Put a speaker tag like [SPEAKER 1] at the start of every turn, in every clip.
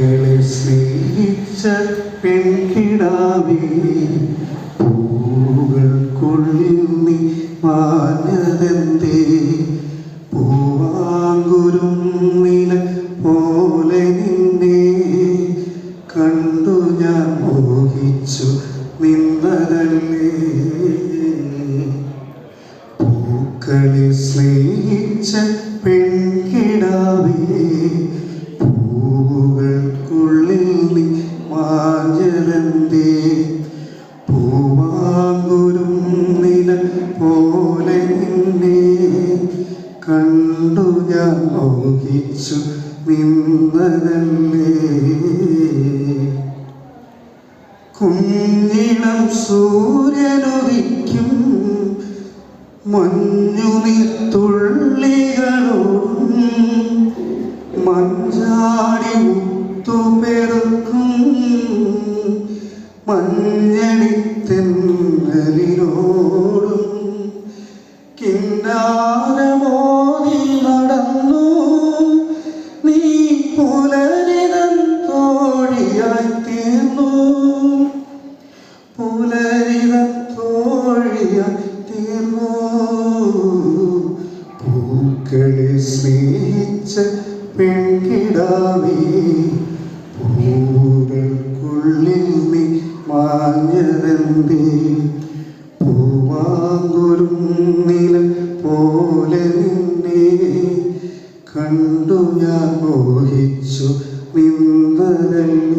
[SPEAKER 1] പൂക്കളെ സ്നേഹിച്ച പെൺകിടാവേ പൂകൾക്കുള്ളിൽ നീ മാഞ്ഞതെന്തേ പൂവാങ്കുരും നില പോലെ നിന്നെ. കണ്ടു ഞാൻ മോഹിച്ചു നിന്നതല്ലേ. പൂക്കളെ സ്നേഹിച്ച പെൺകിടാവേ മോഹിച്ചു നിന്നതല്ലേ? കുഞ്ഞിളം സൂര്യനുദിക്കും മഞ്ഞുനിത്തുള്ളികളും മഞ്ചാടി മുത്തുപെറുക്കും മഞ്ഞടിത്തെന്നലിനോടും കിന്നാരമോതി പുലരിതൻ തോഴിയായി തീർന്നു. പുലരിതൻ തോഴിയായി തീർന്നു. പൂക്കളെ സ്നേഹിച്ച പെൺകിടാവേ മാഞ്ഞതെന്തേ പൂവാങ്കുരും നില പോലെ നിന്നെ. കണ്ടു ഞാൻ മോഹിച്ചു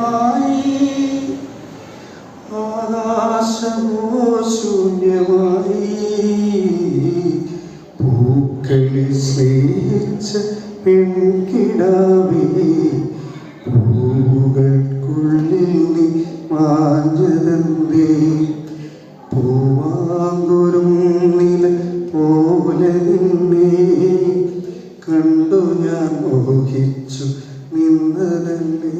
[SPEAKER 1] ശൂന്യമായി ആകാശമോ ശൂന്യമായി പൂക്കളെ സ്നേഹിച്ച പെൺകിടാവേ പൂവുകൾക്കുള്ളിൽ നീ മാഞ്ഞതന്തേ? പൂവാങ്കുരും നില പോലെ നിന്നെ കണ്ടു ഞാൻ മോഹിച്ചു നിന്നതല്ലേ